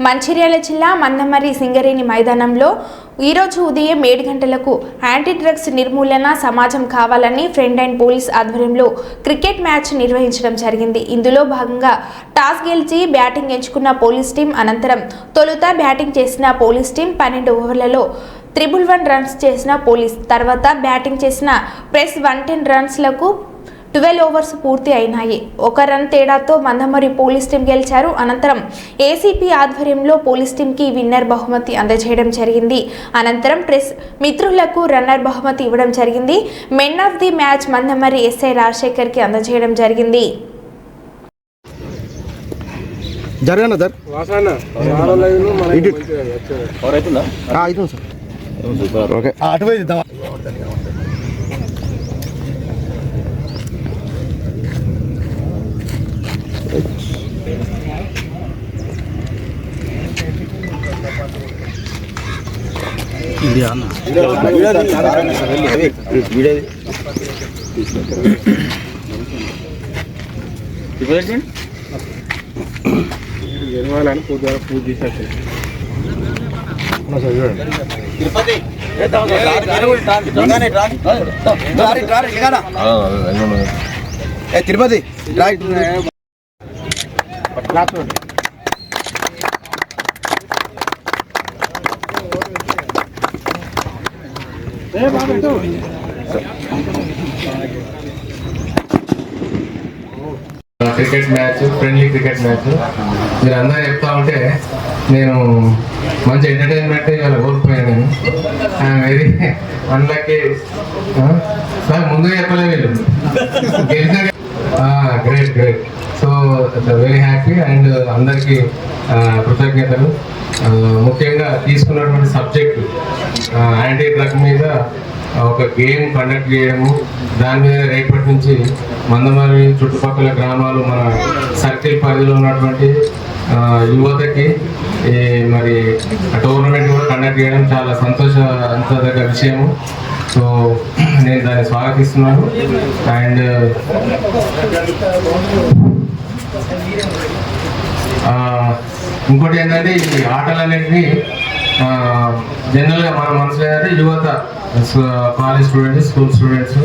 మంచిర్యాల జిల్లా మందమర్రి సింగరేణి మైదానంలో ఈరోజు ఉదయం ఏడు గంటలకు యాంటీ డ్రగ్స్ నిర్మూలన సమాజం కావాలని ఫ్రెండ్ అండ్ పోలీస్ ఆధ్వర్యంలో క్రికెట్ మ్యాచ్ నిర్వహించడం జరిగింది. ఇందులో భాగంగా టాస్ గెలిచి బ్యాటింగ్ ఎంచుకున్న పోలీస్ టీం అనంతరం తొలుత బ్యాటింగ్ చేసిన పోలీస్ టీం పన్నెండు ఓవర్లలో త్రిబుల్ వన్ రన్స్ చేసిన పోలీస్ తర్వాత బ్యాటింగ్ చేసిన ప్రెస్ వన్ టెన్ రన్స్లకు ట్వెల్వ్ ఓవర్స్ పూర్తి అయినాయి. ఒక రన్ తేడాతో మందమరి పోలీస్ టీం గెలిచారు. అనంతరం ఏసీపీ ఆధ్వర్యంలో పోలీస్ టీంకి విన్నర్ బహుమతి అందజేయడం జరిగింది. అనంతరం ప్రెస్ మిత్రులకు రన్నర్ బహుమతి ఇవ్వడం జరిగింది. Men of the match Mandamarri S I రాజశేఖర్కి అందజేయడం జరిగింది. జరగనా సార్. అవుతుందా ఓకే. అటువైపు ఇద్దాం నిర్మాణాన్ని పూజ పూజ చేసేసి Tirupati Tirupati cricket match friendly cricket match. మీరు అందరూ చెప్తా ఉంటే నేను మంచి ఎంటర్టైన్మెంట్ ఇవాళ కోల్పోయాను నేను. ఐఎమ్ వెరీ అన్లక్కీ ముందుగా చెప్పలే వీళ్ళు. గెలిచిన great great. So very happy and అందరికీ కృతజ్ఞతలు. ముఖ్యంగా తీసుకున్నటువంటి సబ్జెక్ట్ యాంటీ డ్రగ్ మీద ఒక గేమ్ కండక్ట్ చేయడము దాని మీద రేపటి నుంచి మందమారి చుట్టుపక్కల గ్రామాలు మన సర్కిల్ పరిధిలో ఉన్నటువంటి యువతకి ఈ మరి టోర్నమెంట్ కూడా కండక్ట్ చేయడం చాలా సంతోషించదగ్గ విషయము. సో నేను దాన్ని స్వాగతిస్తున్నాను. అండ్ ఇంకోటి ఏంటంటే ఈ ఆటలు అనేటివి జనరల్గా మన మనసులో ఏంటంటే యువత college students school students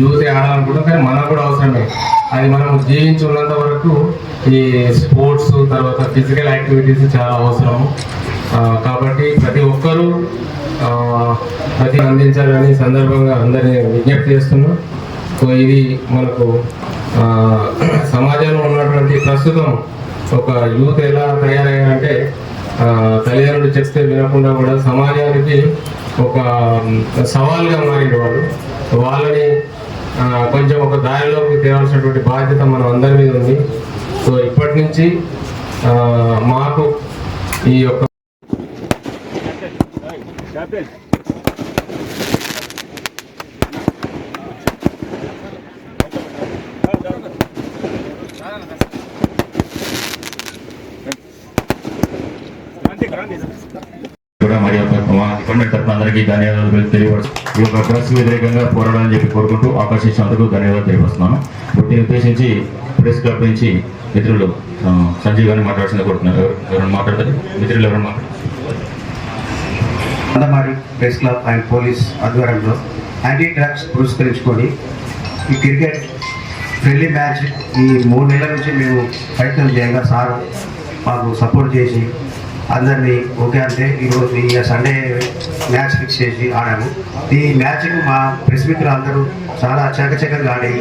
youth ఆడాలనుకుంటాం కానీ మనకు కూడా అవసరమే. అది మనం జీవించి ఉన్నంత వరకు ఈ స్పోర్ట్స్ తర్వాత ఫిజికల్ యాక్టివిటీస్ చాలా అవసరం. కాబట్టి ప్రతి ఒక్కరూ ప్రతి అందించాలని సందర్భంగా అందరినీ విజ్ఞప్తి చేస్తున్నాం. సో ఇది మనకు సమాజంలో ఉన్నటువంటి ప్రస్తుతం ఒక యూత్ ఎలా తయారై తల్లిదండ్రులు చెప్తే వినకుండా కూడా సమాజానికి ఒక సవాల్గా మారిన వాళ్ళు వాళ్ళని కొంచెం ఒక దారిలోకి తేవాల్సినటువంటి బాధ్యత మన అందరి మీద ఉంది. సో ఇప్పటి నుంచి మాకు ఈ యొక్క కూడా మరి యొక్క డిపార్ట్మెంట్ తరఫున అందరికీ ధన్యవాదాలు తెలియపరుస్తూ ఈ యొక్క డ్రగ్స్ వ్యతిరేకంగా పోరాడాలని చెప్పి కోరుకుంటూ ఆకర్షించినందుకు ధన్యవాదాలు తెలియపరుస్తున్నాను. వీటిని ఉద్దేశించి ప్రెస్ క్లబ్ నుంచి మిత్రులు ఆ, సంజీవ్ గారిని మాట్లాడాల్సింది కోరుతున్నారు ఎవరైనా మాట్లాడతారు? మిత్రులు ఎవరైనా మాట్లాడతారు? అందమారి ప్రెస్ క్లబ్ అండ్ పోలీస్ ఆధ్వర్యంలో యాంటీ డ్రగ్స్ పురస్కరించుకొని ఈ క్రికెట్ ఫ్రెండ్లీ మ్యాచ్ ఈ మూడు నెలల నుంచి మేము ప్రయత్నం చేయంగా సార్ మాకు సపోర్ట్ చేసి అందరినీ ఓకే అంటే ఈరోజు ఈ సండే మ్యాచ్ ఫిక్స్ చేసి ఆడాము. ఈ మ్యాచ్కు మా ప్రెస్ మిత్రులు అందరూ చాలా చకచకంగా ఆడి